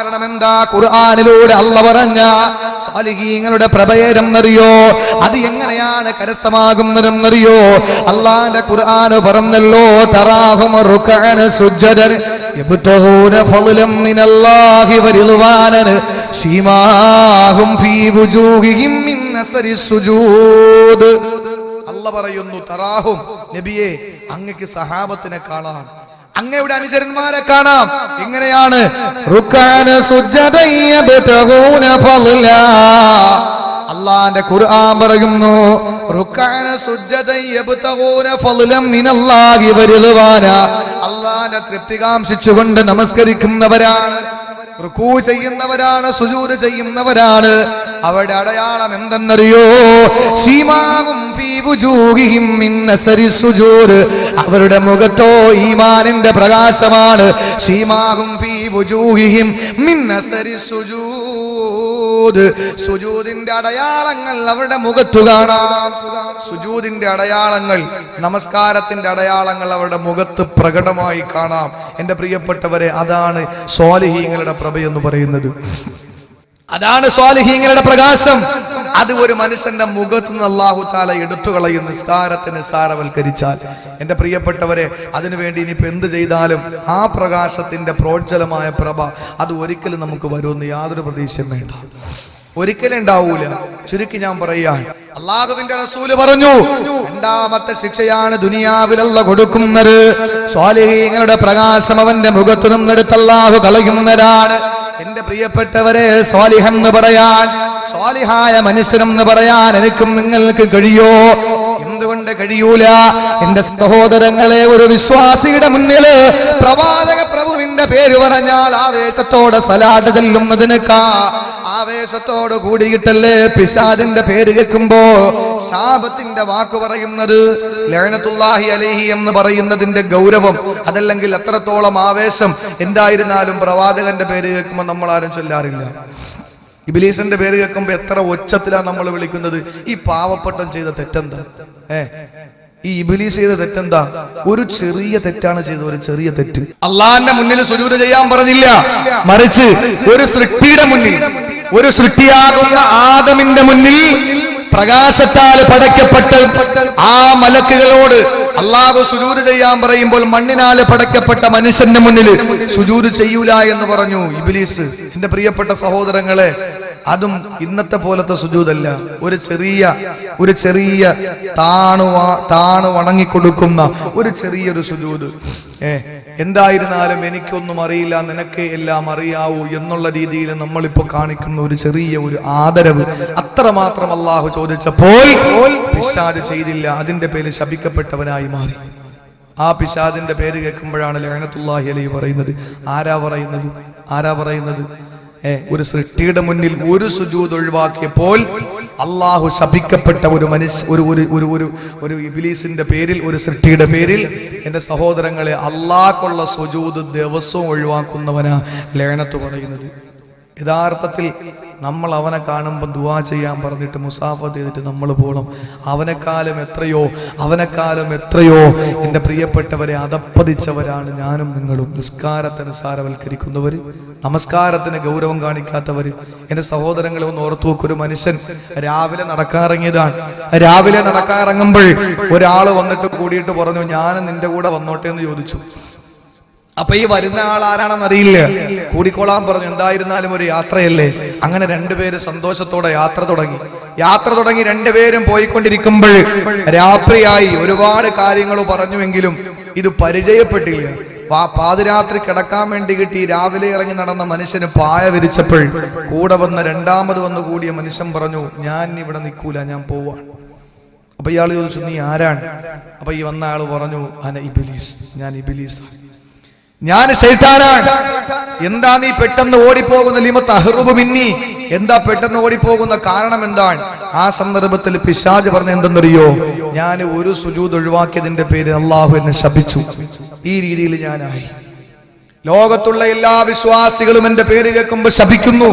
കാരണം എന്താ ഖുർആാനിലൂടെ അല്ല പറഞ്ഞ സാലിഹീങ്ങളുടെ അറിയോ അത് എങ്ങനെയാണ് കരസ്ഥമാകുന്നതെന്നറിയോ? അള്ളാന്റെ ഖുർആൻ പറഞ്ഞല്ലോ തറാഹും സുജ്ജദൻ യബ്തഗൂന ഫളലം മിനല്ലാഹി വരിദ്വാനൻ സീമാഹും ഫീ വുജൂഹിഹിം മിൻ അസരി സുജൂദ്. അല്ല പറയുന്നു തറാഹും നബിയെ അങ്ങക്ക് സഹാബത്തിനെ കാണാം. അങ്ങയുടെ അനുചരന്മാരെ കാണാം. ഇങ്ങനെയാണ് അള്ളാന്റെ ഖുർആൻ പറയുന്നു അള്ളാന്റെ തൃപ്തി കാംക്ഷിച്ചുകൊണ്ട് നമസ്കരിക്കുന്നവരാണ് റുക്കൂ ചെയ്യുന്നവരാണ് സുജൂദ് ചെയ്യുന്നവരാണ്. അവരുടെ അടയാളം എന്തെന്നറിയോ? സീമാവും അവരുടെ മുഖത്തോ ഈമാനിന്റെ പ്രകാശമാണ്. സീമാകും ഫീ വുജൂഹിഹിം സുജൂദ്. സുജൂദിന്റെ അടയാളങ്ങൾ അവരുടെ മുഖത്തു കാണാം. സുജൂദിന്റെ അടയാളങ്ങൾ നമസ്കാരത്തിന്റെ അടയാളങ്ങൾ അവരുടെ മുഖത്ത് പ്രകടമായി കാണാം. എന്റെ പ്രിയപ്പെട്ടവരെ അതാണ് സ്വാലിഹീങ്ങളുടെ പ്രഭ എന്ന് പറയുന്നത്. അതാണ് സ്വാലിഹീങ്ങളുടെ പ്രകാശം. അത് ഒരു മനുഷ്യന്റെ മുഖത്ത് നിന്ന് അള്ളാഹു താല എടുത്തു കളയും നിസ്കാരത്തിന് നിസ്സാരവൽക്കരിച്ചാൽ എന്റെ പ്രിയപ്പെട്ടവരെ അതിനുവേണ്ടി ഇനിയിപ്പോ എന്ത് ചെയ്താലും ആ പ്രകാശത്തിന്റെ പ്രോജ്വലമായ പ്രഭ അത് ഒരിക്കലും നമുക്ക് വരുമെന്ന് യാതൊരു പ്രതീക്ഷയും വേണ്ട. ഒരിക്കലും ഉണ്ടാവൂല. ചുരുക്കി ഞാൻ പറയാൻ അള്ളാഹുവിന്റെ റസൂൽ പറഞ്ഞു രണ്ടാമത്തെ ശിക്ഷയാണ് ദുനിയാവിലല്ല കൊടുക്കുന്നത്. സ്വാലിഹീങ്ങളുടെ പ്രകാശം അവന്റെ മുഖത്തു നിന്നെടുത്ത് അള്ളാഹു കളയുന്നതാണ്. എന്റെ പ്രിയപ്പെട്ടവരെ സ്വാലിഹം എന്ന് പറയാൻ സ്വാലിഹായ മനുഷ്യനെന്ന് പറയാൻ എനിക്കും നിങ്ങൾക്ക് കഴിയോ? എന്തുകൊണ്ട് കഴിയൂല? എന്റെ സഹോദരങ്ങളെ ഒരു വിശ്വാസിയുടെ മുന്നിൽ പ്രവാചക പ്രഭുവിന്റെ പേര് പറഞ്ഞാൽ ആവേശത്തോടെ സലാഡ് ചെല്ലുന്നതിനേക്കാ ആവേശത്തോട് കൂടിയിട്ടല്ലേ പിശാദിന്റെ പേര് കേൾക്കുമ്പോ ശാപത്തിന്റെ വാക്ക് പറയുന്നത്? ലയനത്തുല്ലാഹി അലഹി എന്ന് പറയുന്നതിന്റെ ഗൗരവം അതല്ലെങ്കിൽ എത്രത്തോളം ആവേശം എന്തായിരുന്നാലും പ്രവാചകന്റെ പേര് കേൾക്കുമ്പോൾ നമ്മൾ ആരും ചൊല്ലാറില്ല. ഇബിലീസിന്റെ പേര് കേൾക്കുമ്പോ എത്ര ഒച്ചത്തിലാണ് നമ്മൾ വിളിക്കുന്നത്? ഈ പാവപ്പെട്ടൻ ചെയ്ത തെറ്റെന്താ? ഏ ഈ ഇബിലീസ് ചെയ്ത തെറ്റെന്താ? ഒരു ചെറിയ തെറ്റാണ് ചെയ്തത് ഒരു ചെറിയ തെറ്റ്. അള്ളാന്റെ മുന്നിൽ സുജൂര് ചെയ്യാൻ പറഞ്ഞില്ല. മറിച്ച് ഒരു സൃഷ്ടിയുടെ മുന്നിൽ ഒരു സൃഷ്ടിയാകുന്ന ആദമിന്റെ മുന്നിൽ പ്രകാശത്താൽ പടയ്ക്കപ്പെട്ട് ആ മലക്കുകളോട് അള്ളാഹു സുജൂര് ചെയ്യാൻ പറയുമ്പോൾ മണ്ണിനാല് പടയ്ക്കപ്പെട്ട മനുഷ്യന്റെ മുന്നിൽ സുജൂര് ചെയ്യൂല എന്ന് പറഞ്ഞു ഇബിലീസ്. എന്റെ പ്രിയപ്പെട്ട സഹോദരങ്ങളെ അതും ഇന്നത്തെ പോലത്തെ സുജൂതല്ല. ഒരു ചെറിയ ഒരു ചെറിയ താണു താണു വണങ്ങിക്കൊടുക്കുന്ന ഒരു ചെറിയൊരു സുജൂത്. ഏ എന്തായിരുന്നാലും എനിക്കൊന്നും അറിയില്ല നിനക്ക് എല്ലാം അറിയാവൂ എന്നുള്ള രീതിയിൽ നമ്മളിപ്പോ കാണിക്കുന്ന ഒരു ചെറിയ ഒരു ആദരവ്. അത്രമാത്രം അള്ളാഹു ചോദിച്ചപ്പോൾ പിശാജ് ചെയ്തില്ല അതിന്റെ പേര് ശപിക്കപ്പെട്ടവനായി മാറി. ആ പിശാജിന്റെ പേര് കേൾക്കുമ്പോഴാണ് ലഹനത്തുല്ലാഹി അലി പറയുന്നത്. ആരാ പറയുന്നത്? ആരാ പറയുന്നത്? ഏ ഒരു സൃഷ്ടിയുടെ മുന്നിൽ ഒരു സുജൂത് ഒഴിവാക്കിയപ്പോൾ അള്ളാഹു ശപിക്കപ്പെട്ട ഒരു മനുഷ്യ ഒരു ഒരു ഒരു ഒരു ഒരു ഇബിലീസിന്റെ പേരിൽ ഒരു സൃഷ്ടിയുടെ പേരിൽ എന്റെ സഹോദരങ്ങളെ അള്ളാഹ്ക്കുള്ള സുജൂത് ദിവസവും ഒഴിവാക്കുന്നവനാ ലേണത്ത് പറയുന്നത്. യഥാർത്ഥത്തിൽ നമ്മൾ അവനെ കാണുമ്പോൾ ദുവാ ചെയ്യാൻ പറഞ്ഞിട്ട് മുസാഫ ചെയ്തിട്ട് നമ്മൾ പോകണം അവനെക്കാലം എത്രയോ അവനെക്കാലം എത്രയോ. എന്റെ പ്രിയപ്പെട്ടവരെ അതപ്പതിച്ചവരാണ് ഞാനും നിങ്ങളും. നിസ്കാരത്തിന് സാരവൽക്കരിക്കുന്നവർ നമസ്കാരത്തിന് ഗൗരവം കാണിക്കാത്തവർ എന്റെ സഹോദരങ്ങളെ ഒന്ന് ഓർത്തു ഒരു മനുഷ്യൻ രാവിലെ നടക്കാറിറങ്ങിയതാണ് രാവിലെ നടക്കാറിറങ്ങുമ്പോൾ ഒരാൾ വന്നിട്ട് കൂടിയിട്ട് പറഞ്ഞു ഞാൻ നിന്റെ കൂടെ വന്നോട്ടെ എന്ന് ചോദിച്ചു. അപ്പൊ ഈ വരുന്ന ആൾ ആരാണെന്ന് അറിയില്ല. കൂടിക്കോളാൻ പറഞ്ഞു എന്തായിരുന്നാലും ഒരു യാത്രയല്ലേ? അങ്ങനെ രണ്ടുപേര് സന്തോഷത്തോടെ യാത്ര തുടങ്ങി. യാത്ര തുടങ്ങി രണ്ടുപേരും പോയിക്കൊണ്ടിരിക്കുമ്പോൾ രാത്രിയായി ഒരുപാട് കാര്യങ്ങൾ പറഞ്ഞുവെങ്കിലും ഇത് പരിചയപ്പെട്ടില്ല. പാതിരാത്രി കിടക്കാൻ വേണ്ടി കിട്ടി. രാവിലെ ഇറങ്ങി നടന്ന മനുഷ്യന് പായ വിരിച്ചപ്പോൾ കൂടെ വന്ന രണ്ടാമത് വന്ന് കൂടിയ മനുഷ്യൻ പറഞ്ഞു ഞാൻ ഇവിടെ നിൽക്കൂല ഞാൻ പോവാണ് അപ്പൊ ഇയാൾ ചോദിച്ചു നീ ആരാണ്? അപ്പൊ ഈ വന്ന ആൾ പറഞ്ഞു അന ഇബിലീസ് ഞാൻ ഇബിലീസ് ഞാൻ ശൈത്താനാണ്. എന്താ നീ പെട്ടെന്ന് ഓടിപ്പോകുന്ന ലിമത്ത് അഹ്റുബ് മിന്നി? എന്താ പെട്ടെന്ന് ഓടിപ്പോകുന്ന കാരണം എന്താണ്? ആ സന്ദർഭത്തിൽ പിശാജ് പറഞ്ഞ എന്തെന്നറിയോ? ഞാൻ ഒരു സുജൂദ് ഒഴിവാക്കിയതിന്റെ പേര് അള്ളാഹു എന്നെ ശപിച്ചു. ഈ രീതിയിൽ ഞാനായി. ലോകത്തുള്ള എല്ലാ വിശ്വാസികളും എന്റെ പേര് കേൾക്കുമ്പോൾ ശപിക്കുന്നു.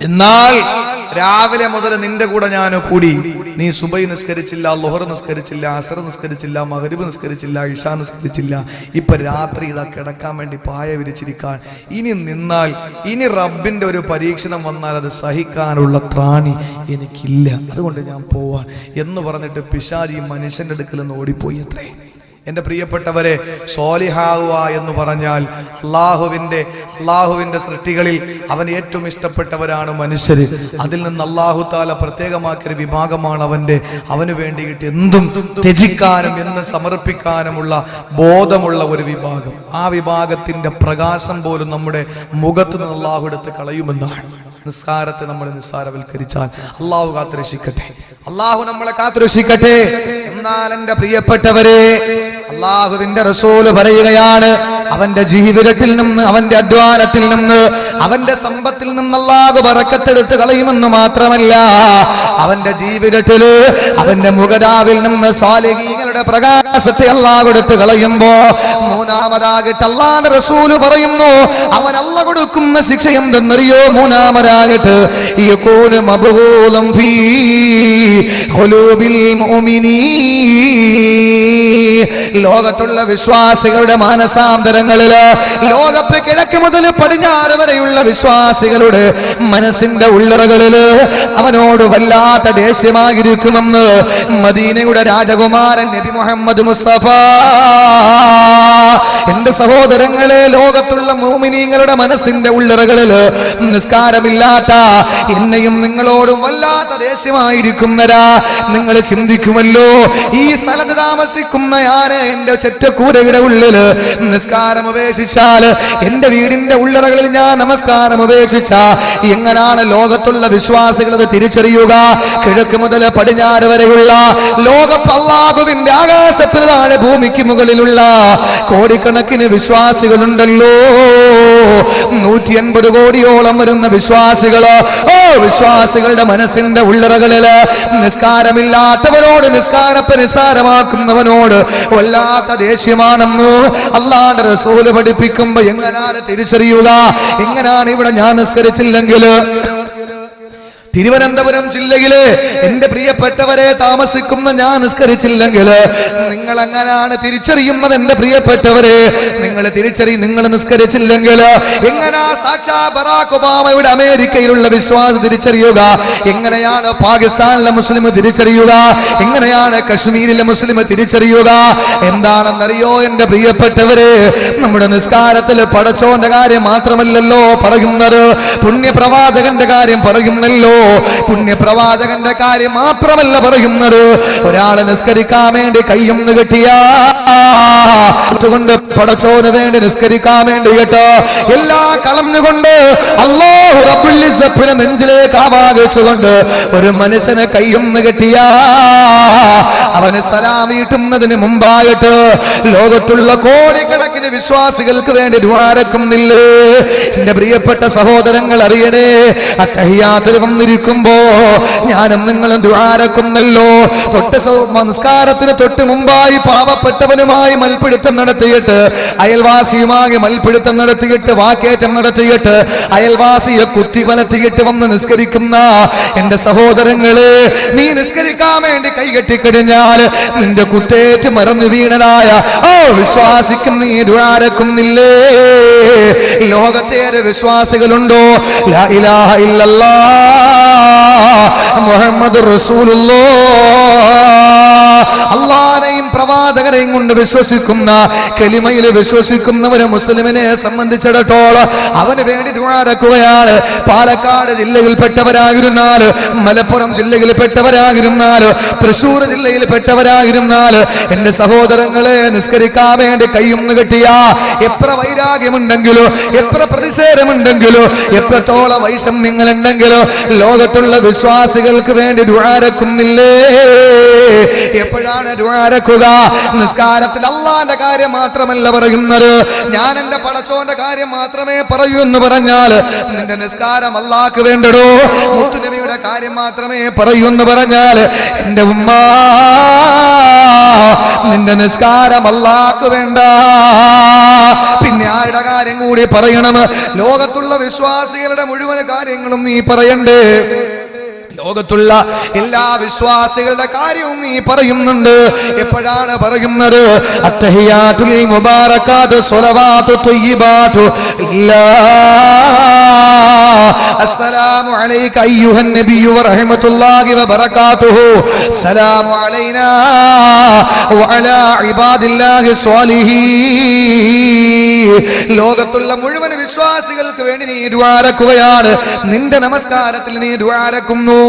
എന്നാൽ രാവിലെ മുതൽ നിന്റെ കൂടെ ഞാൻ കൂടി. നീ സുബൈ നിസ്കരിച്ചില്ല ലോഹർ നിസ്കരിച്ചില്ല അസർ നിസ്കരിച്ചില്ല മകരിബ് നിസ്കരിച്ചില്ല ഇഷ നിസ്കരിച്ചില്ല. ഇപ്പൊ രാത്രി ഇതാ കിടക്കാൻ വേണ്ടി പായ വിരിച്ചിരിക്കാൻ. ഇനി നിന്നാൽ ഇനി റബ്ബിന്റെ ഒരു പരീക്ഷണം വന്നാൽ അത് സഹിക്കാനുള്ള ത്രാണി എനിക്കില്ല. അതുകൊണ്ട് ഞാൻ പോവാൻ എന്ന് പറഞ്ഞിട്ട് പിശാജി മനുഷ്യന്റെ അടുക്കൽ നിന്ന് ഓടിപ്പോയി അത്രേ. എന്റെ പ്രിയപ്പെട്ടവരെ സോലിഹാവുക എന്ന് പറഞ്ഞാൽ അള്ളാഹുവിന്റെ അള്ളാഹുവിന്റെ സൃഷ്ടികളിൽ അവൻ ഏറ്റവും ഇഷ്ടപ്പെട്ടവരാണ് മനുഷ്യർ അതിൽ നിന്ന് അള്ളാഹു താല പ്രത്യേകമാക്കിയ വിഭാഗമാണ് അവന്റെ അവന് വേണ്ടിയിട്ട് എന്തും ത്യജിക്കാനും എന്ന് സമർപ്പിക്കാനുമുള്ള ബോധമുള്ള ഒരു വിഭാഗം. ആ വിഭാഗത്തിന്റെ പ്രകാശം പോലും നമ്മുടെ മുഖത്ത് നിന്ന് അള്ളാഹു എടുത്ത് കളയുമെന്നാണ്. നിസ്കാരത്തെ നമ്മൾ നിസ്സാരവൽക്കരിച്ചാൽ അള്ളാഹു കാത്തുരക്ഷിക്കട്ടെ. അള്ളാഹു നമ്മളെ കാത്തുരക്ഷിക്കട്ടെ. എന്നാൽ എന്റെ പ്രിയപ്പെട്ടവരെ അള്ളാഹുവിന്റെ റസൂൽ പറയുകയാണ് അവന്റെ ജീവിതത്തിൽ നിന്ന് അവന്റെ അധ്വാനത്തിൽ നിന്ന് അവന്റെ സമ്പത്തിൽ നിന്ന് അള്ളാഹു പറക്കത്തെടുത്ത് കളയുമെന്ന് മാത്രമല്ല അവന്റെ ജീവിതത്തിൽ അവന്റെ മുഖരാവിൽ നിന്ന് സ്വാലിഹീങ്ങളുടെ പ്രകാശത്തെ അള്ളാഹു എടുത്ത് കളയുമ്പോ മൂന്നാമതാകിട്ട് അള്ളാന്റെ റസൂൽ പറയുന്നു അവൻ അല്ല കൊടുക്കുന്ന ശിക്ഷ എന്തെന്നറിയോ? മൂന്നാമതാകിട്ട് ഈ കോലും ഫീ ലോകത്തുള്ള വിശ്വാസികളുടെ മാനസാന്തരങ്ങളിൽ ലോകത്ത് കിഴക്ക് മുതൽ പടിഞ്ഞാറ് വരെയുള്ള വിശ്വാസികളുടെ മനസ്സിന്റെ ഉള്ളറകളിൽ അവനോട് വല്ലാത്ത ദേഷ്യമായിരിക്കുമെന്ന് മദീനയുടെ രാജകുമാരൻ നബി മുഹമ്മദ് മുസ്തഫ. എന്റെ സഹോദരങ്ങളെ ലോകത്തുള്ള മോമിനീങ്ങളുടെ മനസ്സിന്റെ ഉള്ളറകളിൽ നിസ്കാരമില്ലാത്ത എന്നെയും നിങ്ങളോടും വല്ലാത്ത ദേഷ്യമായിരിക്കുന്നരാ നിങ്ങൾ ചിന്തിക്കുമല്ലോ ഈ സ്ഥലത്ത് താമസിക്കുന്ന ഞാൻ എന്റെ ചെറ്റക്കൂരയുടെ ഉള്ളിൽ നിസ്കാരം ഉപേക്ഷിച്ചാൽ എന്റെ വീടിന്റെ ഉള്ളറകളിൽ ഞാൻ നമസ്കാരം ഉപേക്ഷിച്ച. എങ്ങനാണ് ലോകത്തുള്ള വിശ്വാസികൾ തിരിച്ചറിയുക. കിഴക്ക് മുതൽ പടിഞ്ഞാറ് വരെയുള്ള ലോക പള്ളാഹുവിന്റെ ആകാശത്തിന് ഭൂമിക്ക് മുകളിലുള്ള കോടിക്കണക്കിന് വിശ്വാസികളുണ്ടല്ലോ. നൂറ്റി എൺപത് കോടിയോളം വരുന്ന വിശ്വാസികൾ ഓ വിശ്വാസികളുടെ മനസ്സിന്റെ ഉള്ളറകളിൽ നിസ്കാരമില്ലാത്തവനോട് നിസ്കാരത്തെ നിസ്സാരമാക്കുന്നവനോട് വല്ലാത്ത ദേഷ്യമാണെന്ന് അല്ലാണ്ട് റസൂൽ പഠിപ്പിക്കുമ്പോ എങ്ങനാണ് തിരിച്ചറിയുക എങ്ങനാണ് ഇവിടെ ഞാൻ നിസ്കരിച്ചില്ലെങ്കിൽ തിരുവനന്തപുരം ജില്ലയിൽ എന്റെ പ്രിയപ്പെട്ടവരെ താമസിക്കുന്ന ഞാൻ നിസ്കരിച്ചില്ലെങ്കിൽ നിങ്ങൾ എങ്ങനെയാണ് തിരിച്ചറിയുന്നത് എന്റെ പ്രിയപ്പെട്ടവരെ? നിങ്ങൾ തിരിച്ചറി നിങ്ങൾ നിസ്കരിച്ചില്ലെങ്കിൽ എങ്ങനാ സാക്ഷാ ബറാഖ് ഒബാമയുടെ അമേരിക്കയിലുള്ള വിശ്വാസം തിരിച്ചറിയുക? എങ്ങനെയാണ് പാകിസ്ഥാനിലെ മുസ്ലിം തിരിച്ചറിയുക? എങ്ങനെയാണ് കശ്മീരിലെ മുസ്ലിം തിരിച്ചറിയുക? എന്താണെന്നറിയോ എന്റെ പ്രിയപ്പെട്ടവരെ? നമ്മുടെ നിസ്കാരത്തിൽ പടച്ചോന്റെ കാര്യം മാത്രമല്ലല്ലോ പറയുന്നത്. പുണ്യപ്രവാചകന്റെ കാര്യം പറയുന്നല്ലോ. പുണ്യപ്രവാചകന്റെ കാര്യം മാത്രമല്ല പറയുന്നത്. ഒരാളെ നിസ്കരിക്കാൻ വേണ്ടി കയ്യൊന്ന് കിട്ടിയാണ്ട് പടച്ചോന് വേണ്ടി നിസ്കരിക്കാൻ വേണ്ടി കേട്ടോ. എല്ലാ കളഞ്ഞുകൊണ്ട് അള്ളാഹു ഇസ്സത്തിനെ നെഞ്ചിലേക്ക് ആവാഹിച്ചുകൊണ്ട് ഒരു മനുഷ്യനെ കയ്യൊന്ന് കെട്ടിയ അവന് സലാം വീട്ടുന്നതിന് മുമ്പായിട്ട് ലോകത്തുള്ള കോടിക്കണക്കിന് വിശ്വാസികൾക്ക് വേണ്ടി ദ്വാരക്കുന്നില്ലേ എന്റെ പ്രിയപ്പെട്ട സഹോദരങ്ങൾ അറിയണേ അത്തഹിയാത്തിൽ വന്നിരിക്കുമ്പോ ഞാനും നിങ്ങളും ദ്വാരക്കുന്നല്ലോ തൊട്ട് സംസ്കാരത്തിന് തൊട്ട് മുമ്പായി പാവപ്പെട്ടവനുമായി മൽപ്പിടുത്തം നടത്തിയിട്ട് അയൽവാസിയുമായി മൽപ്പിടുത്തം നടത്തിയിട്ട് വാക്കേറ്റം നടത്തിയിട്ട് അയൽവാസിയെ കുത്തി വലത്തിയിട്ട് വന്ന് നിസ്കരിക്കുന്ന എന്റെ സഹോദരങ്ങളെ നീ നിസ്കരിക്കാൻ വേണ്ടി കൈകെട്ടിക്കഴിഞ്ഞാൽ നിന്റെ കുത്തേറ്റ് മറന്നു വീണതായ ഓ വിശ്വാസിക്കും നീ ആരക്കുന്നില്ലേ ലോകത്തേറെ വിശ്വാസികളുണ്ടോ? ഇലാഹ ഇല്ലല്ലാ മുഹമ്മദ് റസൂലുള്ളോ അള്ളാനെയും പ്രവാചകരെയും കൊണ്ട് വിശ്വസിക്കുന്ന കെലിമയിൽ വിശ്വസിക്കുന്നവരെ മുസ്ലിമിനെ സംബന്ധിച്ചിടത്തോളം അവന് വേണ്ടി ആരക്കുകയാണ് പാലക്കാട് ജില്ലയിൽപ്പെട്ടവരായിരുന്നാൽ മലപ്പുറം ജില്ലയിൽപ്പെട്ടവരായിരുന്നാൽ തൃശൂർ ജില്ലയിൽപ്പെട്ടവരായിരുന്നാൽ എന്റെ സഹോദരങ്ങളെ നിസ്കരിക്കാൻ വേണ്ടി കയ്യൊന്ന് കിട്ടിയ. എത്ര വൈരാഗ്യമുണ്ടെങ്കിലോ എത്ര പ്രതിഷേധമുണ്ടെങ്കിലോ എത്രത്തോളം വൈഷമ്യങ്ങളുണ്ടെങ്കിലോ ലോകത്തുള്ള വിശ്വാസികൾക്ക് വേണ്ടി ദ്വാരക്കുന്നില്ലേ എപ്പോഴാണ് ദ്വാരക്കുക നിസ്കാരത്തിൽ അള്ളാന്റെ കാര്യം മാത്രമല്ല പറയുന്നത്. ഞാൻ എന്റെ പടച്ചോന്റെ കാര്യം മാത്രമേ പറയൂ എന്ന് പറഞ്ഞാൽ നിന്റെ നിസ്കാരം അള്ളാക്ക് വേണ്ടടോ. മുത്തുനബിയുടെ കാര്യം മാത്രമേ പറയൂ എന്ന് പറഞ്ഞാൽ എന്റെ ഉമ്മ നിന്റെ നിസ്കാരം അള്ളാക്ക് വേണ്ട. പിന്നെ ആരുടെ കാര്യം കൂടി പറയണം? ലോകത്തുള്ള വിശ്വാസികളുടെ മുഴുവൻ കാര്യങ്ങളും നീ പറയണ്ടേ? ലോകത്തുള്ള എല്ലാ വിശ്വാസികളുടെ കാര്യവും നീ പറയുന്നുണ്ട് എപ്പോഴാണ് പറയുന്നത് അത്തഹിയാത്തുൽ മുബാറകാത്ത് സ്വലവാത്തു ത്വയ്യിബാത്തു ഇല്ലാ السلام عليك أيها النبي ورحمة الله وبركاته سلام علينا وعلى عباد الله الصالحين ലോകത്തുള്ള മുഴുവൻ വിശ്വാസികൾക്ക് വേണ്ടി നീ ദ്വാരക്കുകയാണ്. നിന്റെ നമസ്കാരത്തിൽ നീ ദ്വാരക്കുന്നു.